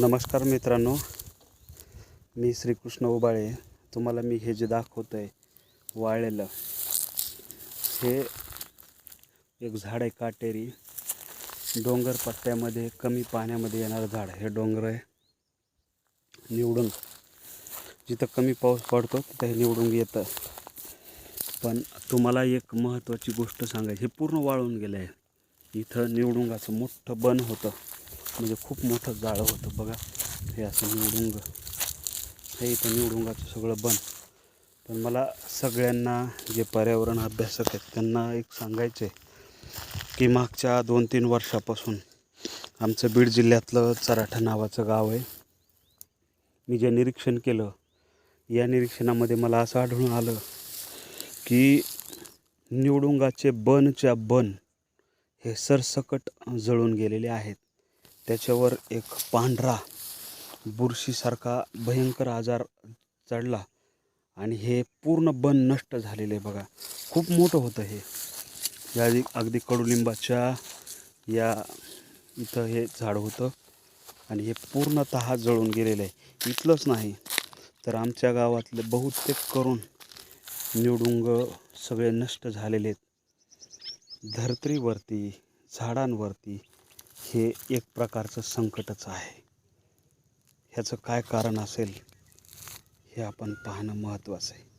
नमस्कार मित्रांनो मी श्रीकृष्ण उबाळे. तुम्हाला मी हे जे दाखवतो आहे वाळलेलं हे एक झाड आहे काटेरी. डोंगर पट्ट्यामध्ये कमी पाण्यामध्ये येणारं झाड हे डोंगर आहे. निवडून जिथं कमी पाऊस पडतो तिथं हे निवडून येतं. पण तुम्हाला एक महत्त्वाची गोष्ट सांगायची हे पूर्ण वाळून गेलं आहे इथं निवडुंगाचं मोठं बन होतं. म्हणजे खूप मोठं जाळं होतं बघा. हे असं निवडुंग. हे इथं निवडुंगाचं सगळं बन. पण मला सगळ्यांना जे पर्यावरण अभ्यासक आहेत त्यांना एक सांगायचं आहे की मागच्या दोन तीन वर्षापासून आमचं बीड जिल्ह्यातलं चराठा नावाचं गाव आहे. मी जे निरीक्षण केलं या निरीक्षणामध्ये मला असं आढळून आलं की निवडुंगाचे बनच्या बन हे सरसकट जळून गेलेले आहेत. त्याच्यावर एक पांढरा बुरशीसारखा भयंकर आजार चढला आणि हे पूर्ण बन नष्ट झालेलं आहे बघा. खूप मोठं होतं हे. या अगदी कडुलिंबाच्या या इथं हे झाड होतं आणि हे पूर्णतः जळून गेलेलं आहे. इथलंच नाही तर आमच्या गावातले बहुतेक करून निवडुंग सगळे नष्ट झालेले आहेत. धर्तरीवरती झाडांवरती हे एक प्रकारचं संकटच आहे. ह्याचं काय कारण असेल हे आपण पाहणं महत्त्वाचं आहे.